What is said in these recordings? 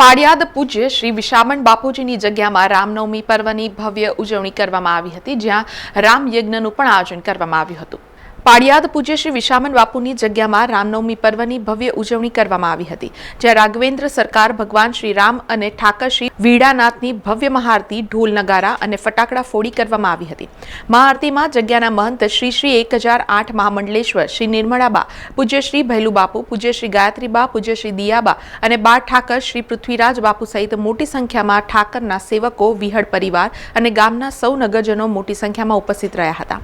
પાડિયાદ પૂજ્ય શ્રી વિશામણ બાપુજીની જગ્યામાં રામનવમી પર્વની ભવ્ય ઉજવણી કરવામાં આવી હતી, જ્યાં રામ યજ્ઞનું પણ આયોજન કરવામાં આવ્યું હતું. પાળિયાદ પૂજ્ય શ્રી વિશામણ બાપુની જગ્યામાં રામનવમી પર્વની ભવ્ય ઉજવણી કરવામાં આવી હતી, જ્યાં રાઘવેન્દ્ર સરકાર, ભગવાન શ્રી રામ અને ઠાકર શ્રી વીડાનાથની ભવ્ય મહાઆરતી, ઢોલ નગારા અને ફટાકડા ફોડી કરવામાં આવી હતી. મહાઆરતીમાં જગ્યાના મહંત શ્રી શ્રી એક હજાર આઠ મહામંડલેશ્વર, શ્રી નિર્મળાબા, પૂજ્ય શ્રી ભૈલું બાપુ પૂજ્ય શ્રી ગાયત્રીબા, પૂજ્ય શ્રી દિયાબા અને બા ઠાકર શ્રી પૃથ્વીરાજ બાપુ સહિત મોટી સંખ્યામાં ઠાકરના સેવકો, વિહળ પરિવાર અને ગામના સૌ નગરજનો મોટી સંખ્યામાં ઉપસ્થિત રહ્યા હતા.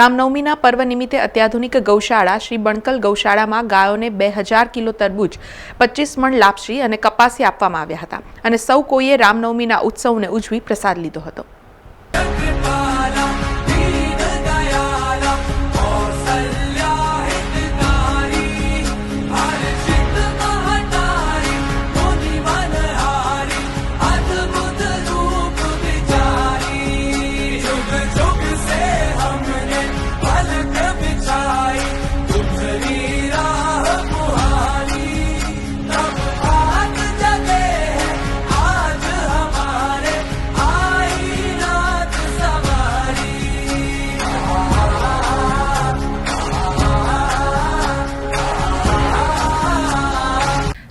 રામનવમીના પર્વ નિમિત્તે અત્યાધુનિક ગૌશાળા શ્રી બણકલ ગૌશાળામાં ગાયોને બે હજાર કિલો તરબૂચ, પચીસ મણ લાપસી અને કપાસી આપવામાં આવ્યા હતા. અને સૌ કોઈએ રામનવમીના ઉત્સવને ઉજવી પ્રસાદ લીધો હતો.